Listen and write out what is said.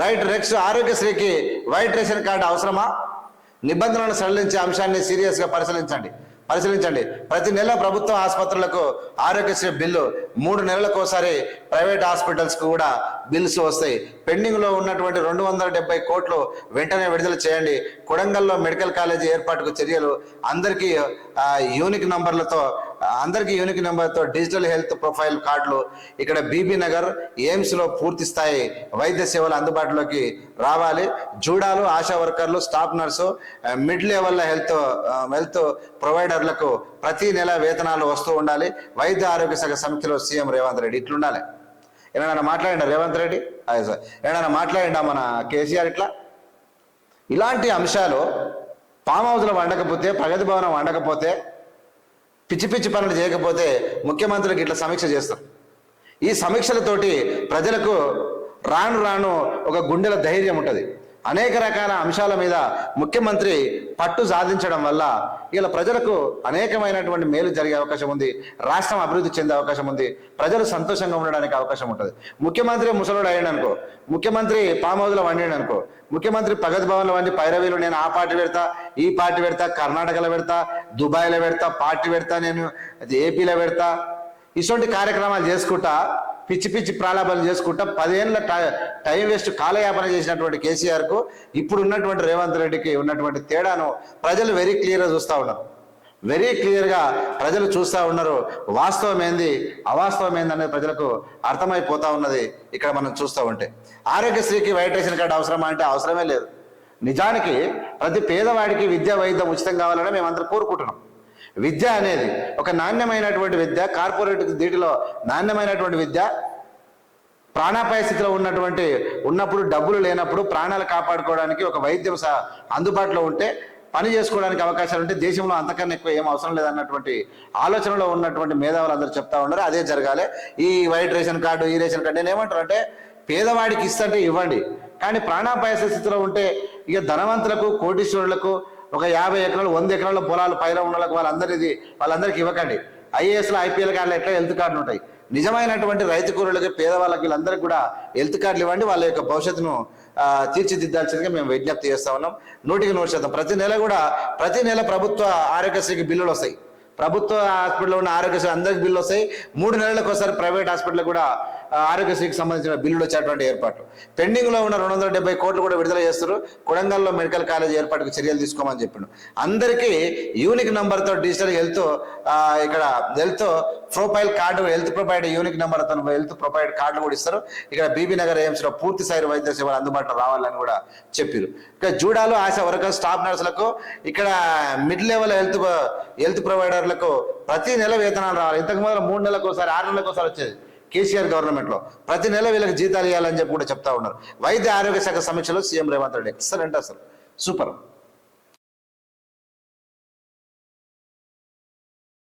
Right రెక్స్ ఆరోగ్యశ్రీకి white ration card అవసరమా? నిబంధనలను సడలించే అంశాన్ని సీరియస్గా పరిశీలించండి. పరిశీలించండి. ప్రతి నెల ప్రభుత్వ ఆసుపత్రులకు ఆరోగ్యశ్రీ బిల్లు మూడు నెలలకు ఒకసారి ప్రైవేట్ హాస్పిటల్స్కు కూడా బిల్స్ వస్తాయి. పెండింగ్లో ఉన్నటువంటి రెండు వందల డెబ్బై కోట్లు వెంటనే విడుదల చేయండి. కొడంగల్లో మెడికల్ కాలేజీ ఏర్పాటుకు చర్యలు అందరికీ యూనిక్ నంబర్లతో అందరికీ యూనిక్ నెంబర్తో డిజిటల్ హెల్త్ ప్రొఫైల్ కార్డులు ఇక్కడ బీబీ నగర్ ఎయిమ్స్లో పూర్తి స్థాయి వైద్య సేవలు అందుబాటులోకి రావాలి. జూడాలు ఆశా వర్కర్లు staff nurse mid level health health ప్రొవైడర్లకు ప్రతి నెల వేతనాలు వస్తూ ఉండాలి. వైద్య ఆరోగ్య శాఖ సమితిలో సీఎం రేవంత్ రెడ్డి ఇట్లుండాలి. ఏమైనా మాట్లాడిండా రేవంత్ రెడ్డి? అదే సార్. ఏమైనా మాట్లాడిండా మన కేసీఆర్ ఇట్లా? ఇలాంటి అంశాలు ఫామ్ హౌస్లో వండకపోతే ప్రగతి భవనం వండకపోతే పిచ్చి పిచ్చి పనులు చేయకపోతే ముఖ్యమంత్రికి ఇట్లా సమీక్ష చేస్తారు. ఈ సమీక్షలతోటి ప్రజలకు రాను రాను ఒక గుండెల ధైర్యం ఉంటుంది. అనేక రకాల అంశాల మీద ముఖ్యమంత్రి పట్టు సాధించడం వల్ల ఇలా ప్రజలకు అనేకమైనటువంటి మేలు జరిగే అవకాశం ఉంది రాష్ట్రం అభివృద్ధి చెందే అవకాశం ఉంది ప్రజలు సంతోషంగా ఉండడానికి అవకాశం ఉంటుంది. ముఖ్యమంత్రి ముసలుడు అయ్యాడు అనుకో ముఖ్యమంత్రి ఫామ్ వండాడు అనుకో ముఖ్యమంత్రి ప్రగతి భవన్లో వండి పైరవీలు నేను ఆ పార్టీ పెడతా ఈ పార్టీ పెడతా కర్ణాటకలో పెడతా దుబాయ్లో పెడతా పార్టీ పెడతా నేను ఏపీలో పెడతా. ఇటువంటి కార్యక్రమాలు చేసుకుంటా పిచ్చి పిచ్చి ప్రాలాభాలు చేసుకుంటా. పదేళ్ళ టై- టైం వేస్ట్ కాలయాపన చేసినటువంటి కేసీఆర్కు ఇప్పుడు ఉన్నటువంటి రేవంత్ రెడ్డికి ఉన్నటువంటి తేడాను ప్రజలు వెరీ క్లియర్గా చూస్తూ ఉన్నారు. వెరీ క్లియర్గా ప్రజలు చూస్తూ ఉన్నారు. వాస్తవం ఏంది? అవాస్తవం ఏంది అనేది ప్రజలకు అర్థమైపోతా ఉన్నది ఇక్కడ మనం చూస్తూ ఉంటే. ఆరోగ్యశ్రీకి వైట్ రేషన్ కార్డు అవసరమా అంటే అవసరమే లేదు. నిజానికి ప్రతి పేదవాడికి విద్యా వైద్యం ఉచితం కావాలని మేమందరం కోరుకుంటున్నాం. విద్య అనేది ఒక నాణ్యమైనటువంటి విద్య కార్పొరేట్ దీటిలో నాణ్యమైనటువంటి విద్య ప్రాణాపాయ స్థితిలో ఉన్నటువంటి ఉన్నప్పుడు డబ్బులు లేనప్పుడు ప్రాణాలు కాపాడుకోవడానికి ఒక వైద్యం అందుబాటులో ఉంటే పని చేసుకోవడానికి అవకాశాలు ఉంటే దేశంలో అంతకన్నా ఎక్కువ ఏం అవసరం లేదన్నటువంటి ఆలోచనలో ఉన్నటువంటి మేధావులు అందరూ చెప్తా ఉన్నారు. అదే జరగాలి. ఈ వైట్ రేషన్ కార్డు ఈ రేషన్ కార్డు నేను ఏమంటారు అంటే పేదవాడికి ఇస్తుంటే ఇవ్వండి. కానీ ప్రాణాపాయ స్థితిలో ఉంటే ఇక ధనవంతులకు కోటీశ్వరులకు ఒక యాభై ఎకరాలు వంద ఎకరాల పొలాలు పైన ఉన్న వాళ్ళకి వాళ్ళందరిది వాళ్ళందరికీ ఇవ్వకండి. ఐఏఎస్లో ఐపీఎల్ కార్డులు ఎట్లా హెల్త్ కార్డులు ఉంటాయి? నిజమైనటువంటి రైతు కూరలకి పేదవాళ్ళకి వీళ్ళందరికీ కూడా హెల్త్ కార్డులు ఇవ్వండి. వాళ్ళ యొక్క భవిష్యత్తును తీర్చిదిద్దాల్సిందిగా మేము విజ్ఞప్తి చేస్తా ఉన్నాం. నూటికి నూరు శాతం. ప్రతి నెల కూడా ప్రతి నెల ప్రభుత్వ ఆరోగ్యశ్రీకి బిల్లులు వస్తాయి. ప్రభుత్వ హాస్పిటల్లో ఉన్న ఆరోగ్యశ్రీ అందరికి బిల్లు వస్తాయి. మూడు నెలలకు ఒకసారి ప్రైవేట్ హాస్పిటల్ కూడా ఆరోగ్యశ్రీకి సంబంధించిన బిల్లులు వచ్చేటువంటి ఏర్పాటు. పెండింగ్లో ఉన్న రెండు వందల డెబ్బై కోట్లు కూడా విడుదల చేస్తారు. కొడంగల్లో మెడికల్ కాలేజ్ ఏర్పాటుకు చర్యలు తీసుకోమని చెప్పిండు. అందరికీ యూనిక్ నెంబర్తో డిజిటల్ హెల్త్ ఇక్కడ health profile card health provide unique number తన హెల్త్ ప్రొవైడ్ కార్డు కూడా ఇస్తారు. ఇక్కడ బీబీ నగర్ ఎయిమ్స్లో పూర్తి స్థాయి వైద్య సేవలు అందుబాటులో రావాలని కూడా చెప్పారు. ఇక జూడాలు ఆశా వర్కర్ స్టాఫ్ నర్సులకు ఇక్కడ mid level health health provider ప్రొవైడర్లకు ప్రతి నెల వేతనాలు రావాలి. ఇంతకు ముందు మూడు నెలలకు ఒకసారి ఆరు నెలలకు ఒకసారి వచ్చేది కేసీఆర్ గవర్నమెంట్లో ప్రతి నెల వీళ్ళకి జీతాలు ఇవ్వాలని చెప్పి కూడా చెప్తా ఉన్నారు. వైద్య ఆరోగ్య శాఖ సమీక్షలో సీఎం రేవంత్ రెడ్డి. ఎక్సలెంట్ అసలు. సూపర్.